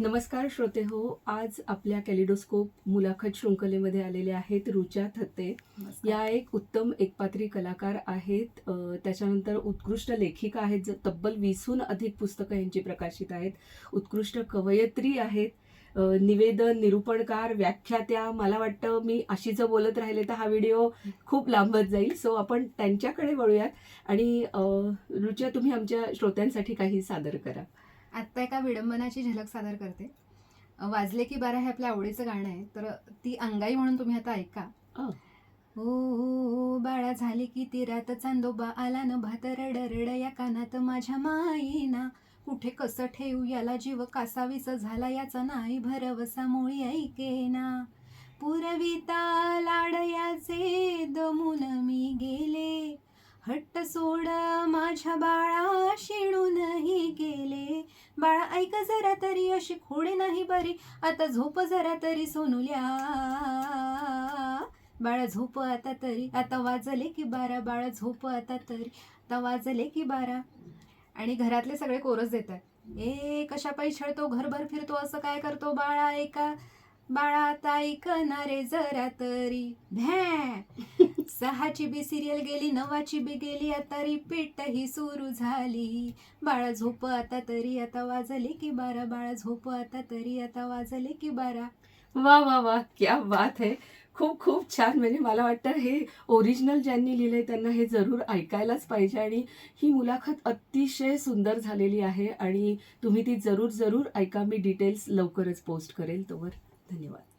नमस्कार श्रोते हो आज आपल्या कॅलिडोस्कोप मुलाखत शृंखलेमध्ये आलेले आहेत रुचा थत्ते. या एक उत्तम एकपात्री कलाकार आहेत. त्याच्यानंतर उत्कृष्ट लेखिका आहेत ज- तब्बल वीसहून अधिक पुस्तकं यांची प्रकाशित आहेत. उत्कृष्ट कवयित्री आहेत. निवेदन निरूपणकार व्याख्यात्या. मला वाटतं मी अशी जर बोलत राहिले तर हा व्हिडिओ खूप लांबत जाईल. सो आपण त्यांच्याकडे वळूयात. आणि रुचा तुम्ही आमच्या श्रोत्यांसाठी काही सादर करा. आत्ता एका विडंबनाची झलक सादर करते. वाजले की बारा हे आपल्या आवडीचं गाणं आहे. तर ती अंगाई म्हणून तुम्ही आता ऐका. अ. ओ बाळा झाली की ती रात चांदोबा आला न भात रड रड या कानात माझ्या माईना. कुठे कसं ठेवू याला जीव कासावीस झाला याचा नाही भरवसा मुळी ऐकेना. पुरविता लाडयाचे दमून मी गेले. हट्ट सोड माझ्या बाळा शिणूनही बाळा ऐक जरा तरी अशी खोडे नाही बरी. आता झोप जरा तरी सोनुल्या. बाळा झोप आता तरी. आता वाजले की बारा बाळा झोप आता तरी. आता वाजले की बारा. आणि घरातले सगळे कोरस देतात. ए कशा पैछळतो घरभर फिरतो असं काय करतो बाळा ऐका. बाळा आता ऐकणारे जरा तरी. भ्या. सहाची बी सिरियल गेली नवाची बी गेली आता रिपीट ही सुरू झाली. बाळा झोप आता तरी आता वाजले की बारा. बाळा झोप आता तरी आता वाजले की बारा. वा वा वा क्या बात आहे खूप खूप छान. म्हणजे मला वाटतं हे ओरिजिनल ज्यांनी लिहिलंय त्यांना हे जरूर ऐकायलाच पाहिजे. आणि ही मुलाखत अतिशय सुंदर झालेली आहे आणि तुम्ही ती जरूर जरूर ऐका. मी डिटेल्स लवकरच पोस्ट करेल तोवर. धन्यवाद.